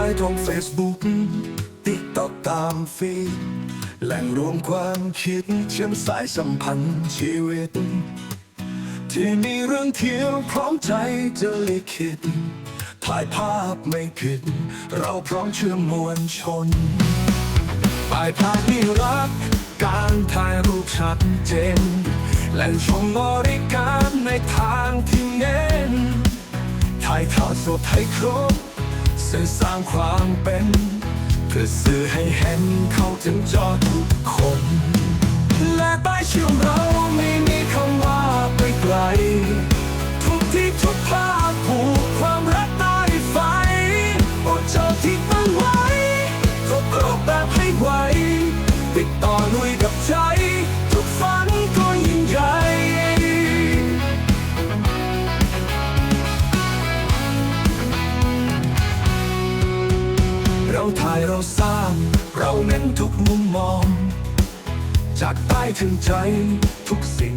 ายทงเฟซบุ๊กติ๊กต็อกตามฟีดแหล่งรวมความคิดเชื่อมสายสัมพันธ์ชีวิต ที่มีเรื่องเที่ยวพร้อมใจจะลิขิตถ่ายภาพไม่ผิด เราพร้อมเชื่อมมวลชนปลายภาพนี่รัก การถ่ายรูปชัดเจน แหล่งชมบริการในทางที่เน้นถ่ายทอดสดให้ครบ สื่อสร้างความเป็น เพื่อสื่อให้เห็นเข้าถึงจอทุกคน และป้เชื่อมเราไม่มีคำว่าไปไกล ทุกที่ทุกภาพผูกความรักใต้ไฟโอดเจ้าที่ตั้งไว้ทุกรูปแบบให้ไวติดต่อลุยกับใจ ไทยเราสร้าง เราเน้นทุกมุมมอง จากใต้ถึงใจทุกสิ่ง